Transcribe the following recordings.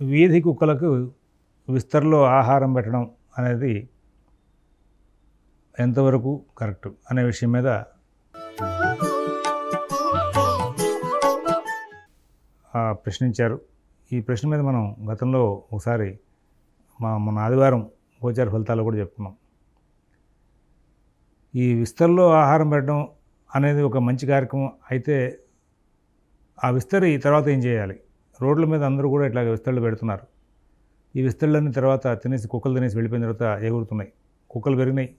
వీధి కుక్కలకు విస్తరలో ఆహారం పెట్టడం అనేది ఎంతవరకు కరెక్ట్ అనే విషయం మీద ప్రశ్నించారు. ఈ ప్రశ్న మీద మనం గతంలో ఒకసారి మా మన ఆదివారం గోచార ఫలితాలు కూడా చెప్పుకున్నాం. ఈ విస్తరలో ఆహారం పెట్టడం అనేది ఒక మంచి కార్యక్రమం అయితే ఆ విస్తరి తర్వాత ఏం చేయాలి? రోడ్ల మీద అందరూ కూడా ఇట్లా విస్తళ్ళు పెడుతున్నారు. ఈ విస్తరలన్నీ తర్వాత తినేసి కుక్కలు తినేసి వెళ్ళిపోయిన తర్వాత ఎగురుతున్నాయి. కుక్కలు పెరిగినాయి.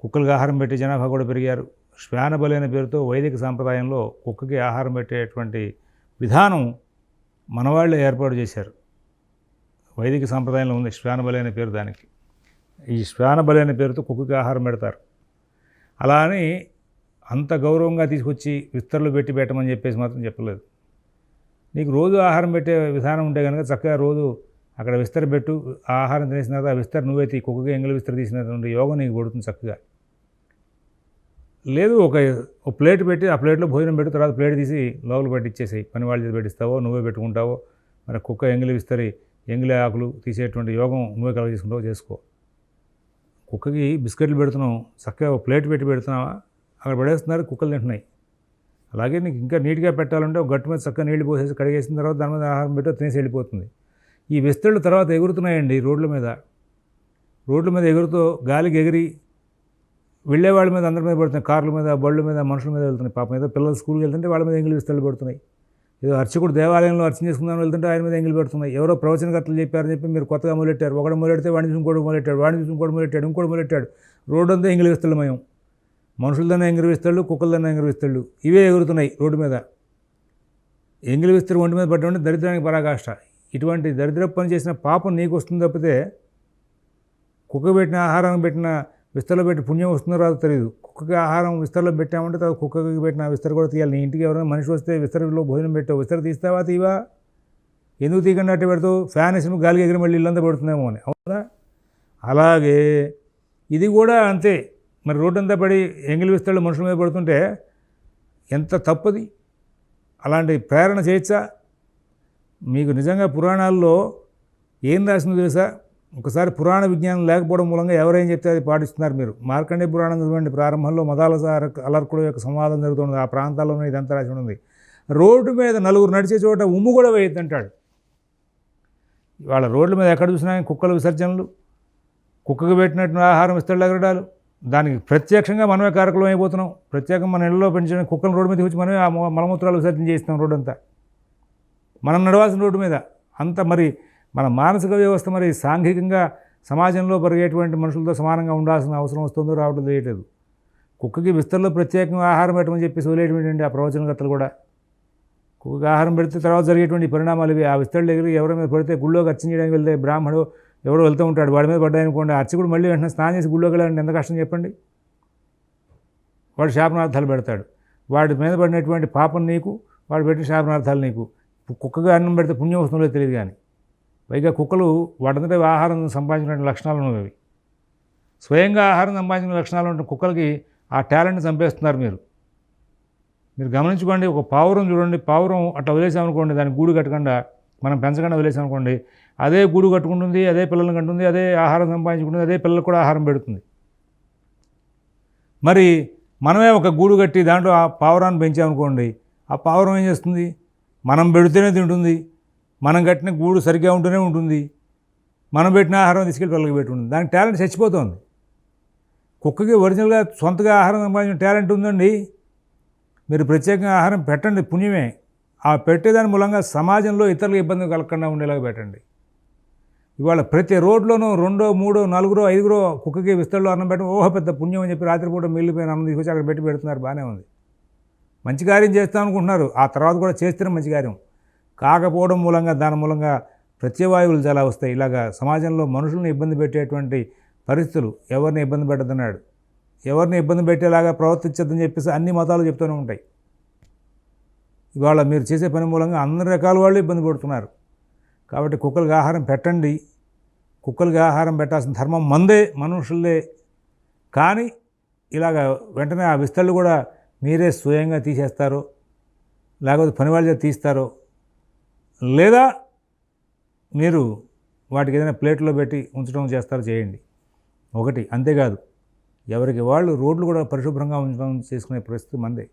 కుక్కలకు ఆహారం పెట్టే జనాభా కూడా పెరిగారు. శ్వాన బలి అనే పేరుతో వైదిక సాంప్రదాయంలో కుక్కకి ఆహారం పెట్టేటువంటి విధానం మనవాళ్ళే ఏర్పాటు చేశారు. వైదిక సాంప్రదాయంలో ఉంది శ్వాన బలి అనే పేరు దానికి. ఈ శ్వాన బలి అనే పేరుతో కుక్కకి ఆహారం పెడతారు. అలా అని అంత గౌరవంగా తీసుకొచ్చి విస్తరలు పెట్టి పెట్టమని చెప్పేసి మాత్రం చెప్పలేదు. నీకు రోజు ఆహారం పెట్టే విధానం ఉంటే కనుక చక్కగా రోజు అక్కడ విస్తర పెట్టు ఆ ఆహారం తినేసిన తర్వాత ఆ విస్తర నువ్వే తీ కుక్కగా ఎంగిలి విస్తర తీసినటువంటి యోగం నీకు పడుతుంది చక్కగా. లేదు ఒక ప్లేట్ పెట్టి ఆ ప్లేట్లో భోజనం పెట్టి తర్వాత ప్లేట్ తీసి లోపల పెట్టి ఇచ్చేసేయి పని వాళ్ళు చేసి పెట్టిస్తావో నువ్వే పెట్టుకుంటావో మరి కుక్క ఎంగిలి విస్తరి ఎంగిలి ఆకులు తీసేటువంటి యోగం నువ్వే కలగ చేసుకుంటావో చేసుకో. కుక్కకి బిస్కెట్లు పెడుతున్నావు చక్కగా ఒక ప్లేట్ పెట్టి పెడుతున్నావా? అక్కడ పడేస్తున్నారు కుక్కలు తింటున్నాయి. అలాగే నీకు ఇంకా నీట్గా పెట్టాలంటే ఒక గట్టు మీద చక్కగా నీళ్ళు పోసేసి కడిగేసిన తర్వాత దాని మీద ఆహారం పెట్టి తినేసి వెళ్ళిపోతుంది. ఈ విస్తళ్ళు తర్వాత ఎగురుతున్నాయండి రోడ్ల మీద. రోడ్ల మీద ఎగురుతూ గాలికి ఎగిరి వెళ్ళే వాళ్ళ మీద అందరి మీద పడుతున్నాయి. కార్ల మీద బళ్ళ మీద మనుషుల మీద వెళ్తున్నాయి. పాపం ఏదో పిల్లలు స్కూల్కి వెళ్తుంటే వాళ్ళ మీద ఎంగిలి విస్తళ్ళు పడుతున్నాయి. ఏదో అర్చకుడు దేవాలయంలో అర్చన చేసుకుందామని వెళ్తుంటే ఆయన మీద ఎంగిలి పెడుతున్నాయి. ఎవరో ప్రవచనకర్తలు చెప్పారని చెప్పి మీరు కొత్తగా మొదలెట్టారు. ఒకడు మొదలెడితే వాడిని చూసి ఇంకోటి మొదలెట్టాడు. వాడిని చూసి ఇంకోటి మొదలెట్టాడు. ఇంకోటి మొదలెట్టాడు. రోడ్డు అంతా ఎంగిలి విస్తళ్ళమయం మనుషులదన్నా ఎంగిలి విస్తళ్ళు కుక్కలదన్నా ఇవే ఎగురుతున్నాయి రోడ్డు మీద. ఎంగిలి ఒంటి మీద పడ్డం దరిద్రానికి పరాకాష్ట. ఇటువంటి దరిద్ర పని చేసిన పాపం నీకు వస్తుంది తప్పితే కుక్క పెట్టిన ఆహారం పెట్టిన విస్తరలో పెట్టి పుణ్యం వస్తుందో రాదో తెలియదు కుక్కకి ఆహారం విస్తరలో పెట్టామంటే తర్వాత కుక్కకి పెట్టిన విస్తర కూడా తీయాలి. నీ ఇంటికి ఎవరైనా మనిషి వస్తే విస్తరలో భోజనం పెట్టావు విస్తర తీస్తావా తీవా? ఎందుకు తీయకుండా అట్టే పెడతావు? ఫ్యాన్ వేసిన గాలికి ఎగిరి మళ్ళీ ఇల్లంతా పడుతుందేమో అని. అవునా? అలాగే. ఇది కూడా అంతే. మరి రోడ్డంతా పడి ఎంగిలి విస్తరలు మనుషుల మీద పడుతుంటే ఎంత తప్పది? అలాంటి ప్రేరణ చేయొచ్చా? మీకు నిజంగా పురాణాల్లో ఏం రాసిందో తెలుసా? ఒకసారి పురాణ విజ్ఞానం లేకపోవడం మూలంగా ఎవరేం చెప్తే అది పాటిస్తున్నారు మీరు? మార్కండే పురాణం చదవండి. ప్రారంభంలో మదాల అలర్కుడు యొక్క సంవాదం జరుగుతుంది. ఆ ప్రాంతాల్లోనే ఇదంతా రాసి ఉంది రోడ్డు మీద నలుగురు నడిచే చోట ఉమ్ము కూడా వేయద్దంటాడు వాళ్ళ రోడ్ల మీద ఎక్కడ చూసినా కుక్కల విసర్జనలు కుక్కకు పెట్టినట్టు ఆహారం ఇస్తాడు ఎగరడాలు. దానికి ప్రత్యక్షంగా మనమే కారకులం అయిపోతున్నాం. ప్రత్యేకంగా మన ఇళ్ళలో పెంచిన కుక్కల రోడ్డు మీద వచ్చి మనమే ఆ మలమూత్రాలు విసర్జన చేస్తున్నాం రోడ్డు అంతా మనం నడవాల్సిన రోడ్డు మీద. అంత మరి మన మానసిక వ్యవస్థ మరి సాంఘికంగా సమాజంలో పెరిగేటువంటి మనుషులతో సమానంగా ఉండాల్సిన అవసరం వస్తుందో రావడం తెలియట్లేదు. కుక్కకి విస్తరలో ప్రత్యేకంగా ఆహారం పెట్టమని చెప్పి వదిలేటువంటి ఆ ప్రవచనకర్తలు కూడా? కుక్కకి ఆహారం పెడితే తర్వాత జరిగేటువంటి పరిణామాలు ఇవి. ఆ విస్తరలు దగ్గర ఎవరి మీద పడితే గుళ్ళోకి అర్చన చేయడానికి వెళ్తే బ్రాహ్మడు ఎవడో వెళ్తూ ఉంటాడు వాడి మీద పడ్డాయనుకోండి అర్చకుడు మళ్ళీ వెంటనే స్నానం చేసి గుళ్ళోకి వెళ్ళాలంటే ఎంత కష్టం చెప్పండి? వాడు శాపనార్థాలు పెడతాడు. వాడి మీద పడినటువంటి పాపం నీకు వాడు పెట్టిన శాపనార్థాలు నీకు. కుక్కగా అన్నం పెడితే పుణ్యం వస్తుందో తెలియదు కానీ. పైగా కుక్కలు వాటంతటే ఆహారం సంపాదించిన లక్షణాలు ఉన్నవి. స్వయంగా ఆహారం సంపాదించిన లక్షణాలు ఉంటే కుక్కలకి ఆ టాలెంట్ చంపేస్తున్నారు మీరు. మీరు గమనించుకోండి ఒక పావురం చూడండి పావురం అట్లా వదిలేసామనుకోండి దాన్ని గూడు కట్టకుండా మనం పెంచకుండా వదిలేసామనుకోండి అదే గూడు కట్టుకుంటుంది అదే పిల్లల్ని కంటుంది అదే ఆహారం సంపాదించుకుంటుంది అదే పిల్లలకు కూడా ఆహారం పెడుతుంది. మరి మనమే ఒక గూడు కట్టి దాంట్లో ఆ పావురాన్ని పెంచామనుకోండి ఆ పావురం ఏం చేస్తుంది? మనం పెడితేనే తింటుంది మనం కట్టిన గూడు సరిగ్గా ఉంటూనే ఉంటుంది మనం పెట్టిన ఆహారం తీసుకెళ్ళి పిల్లలకి పెట్టుకుంటుంది. దానికి టాలెంట్ చచ్చిపోతుంది. కుక్కకి ఒరిజినల్గా సొంతగా ఆహారం సంపాదించిన టాలెంట్ ఉందండి. మీరు ప్రత్యేకంగా ఆహారం పెట్టండి పుణ్యమే. ఆ పెట్టేదాని మూలంగా సమాజంలో ఇతరులకు ఇబ్బంది కలగకుండా ఉండేలాగా పెట్టండి. ఇవాళ ప్రతి రోడ్లోనూ రెండో మూడో నలుగురో ఐదుగురో కుక్కకి విస్తరలో అన్నం పెట్టడం ఓహో పెద్ద పుణ్యం అని చెప్పి రాత్రిపూట మిగిలిపోయిన అన్నం తీసుకొచ్చి అక్కడ పెట్టి పెడుతున్నారు. బాగానే ఉంది. మంచి కార్యం చేస్తాం అనుకుంటున్నారు. ఆ తర్వాత కూడా చేస్తేనే మంచి కార్యం. కాకపోవడం మూలంగా దాని మూలంగా ప్రత్యవాయువులు చాలా వస్తాయి. ఇలాగా సమాజంలో మనుషులను ఇబ్బంది పెట్టేటువంటి పరిస్థితులు ఎవరిని ఇబ్బంది పెడుతున్నాడు ఎవరిని ఇబ్బంది పెట్టేలాగా ప్రవర్తించద్దని చెప్పేసి అన్ని మతాలు చెప్తూనే ఉంటాయి. ఇవాళ మీరు చేసే పని మూలంగా అన్ని రకాల వాళ్ళు ఇబ్బంది పడుతున్నారు. కాబట్టి కుక్కలకి ఆహారం పెట్టండి. కుక్కలకి ఆహారం పెట్టాల్సిన ధర్మం మందే మనుషులదే. కానీ ఇలాగ వెంటనే ఆ విస్తళ్ళు కూడా మీరే స్వయంగా తీసేస్తారు లేకపోతే పని తీస్తారు తీస్తారో లేదా మీరు వాటికి ఏదైనా ప్లేట్లో పెట్టి ఉంచడం చేస్తారు చేయండి. ఒకటి అంతేకాదు ఎవరికి వాళ్ళు రోడ్లు కూడా పరిశుభ్రంగా ఉంచడం చేసుకునే పరిస్థితి మందే.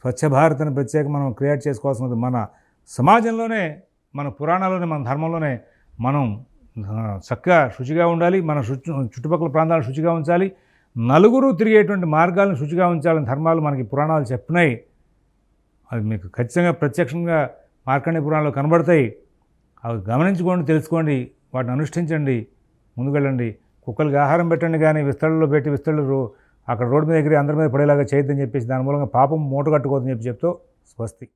స్వచ్ఛ భారత్ అని ప్రత్యేక మనం క్రియేట్ చేసుకోవాల్సినది మన సమాజంలోనే మన పురాణాలని మన ధర్మంలోనే మనం చక్కగా శుచిగా ఉండాలి మన చుట్టుపక్కల ప్రాంతాలు శుచిగా ఉంచాలి నలుగురు తిరిగేటువంటి మార్గాలను శుచిగా ఉంచాలని ధర్మాలు మనకి పురాణాలు చెప్పినాయి అవి మీకు ఖచ్చితంగా ప్రత్యక్షంగా మార్కండే పురాణాలు కనబడతాయి. అవి గమనించుకోండి తెలుసుకోండి వాటిని అనుష్ఠించండి ముందుకెళ్ళండి. కుక్కలకి ఆహారం పెట్టండి కానీ విస్తళ్ళలో పెట్టి విస్తళ్ళు అక్కడ రోడ్డు మీద ఎగిరి అందరి మీద పడేలాగా చేయొద్దని చెప్పేసి దాని మూలంగా పాపం మూట కట్టుకోవద్దని చెప్పి చెప్తూ స్వస్తి.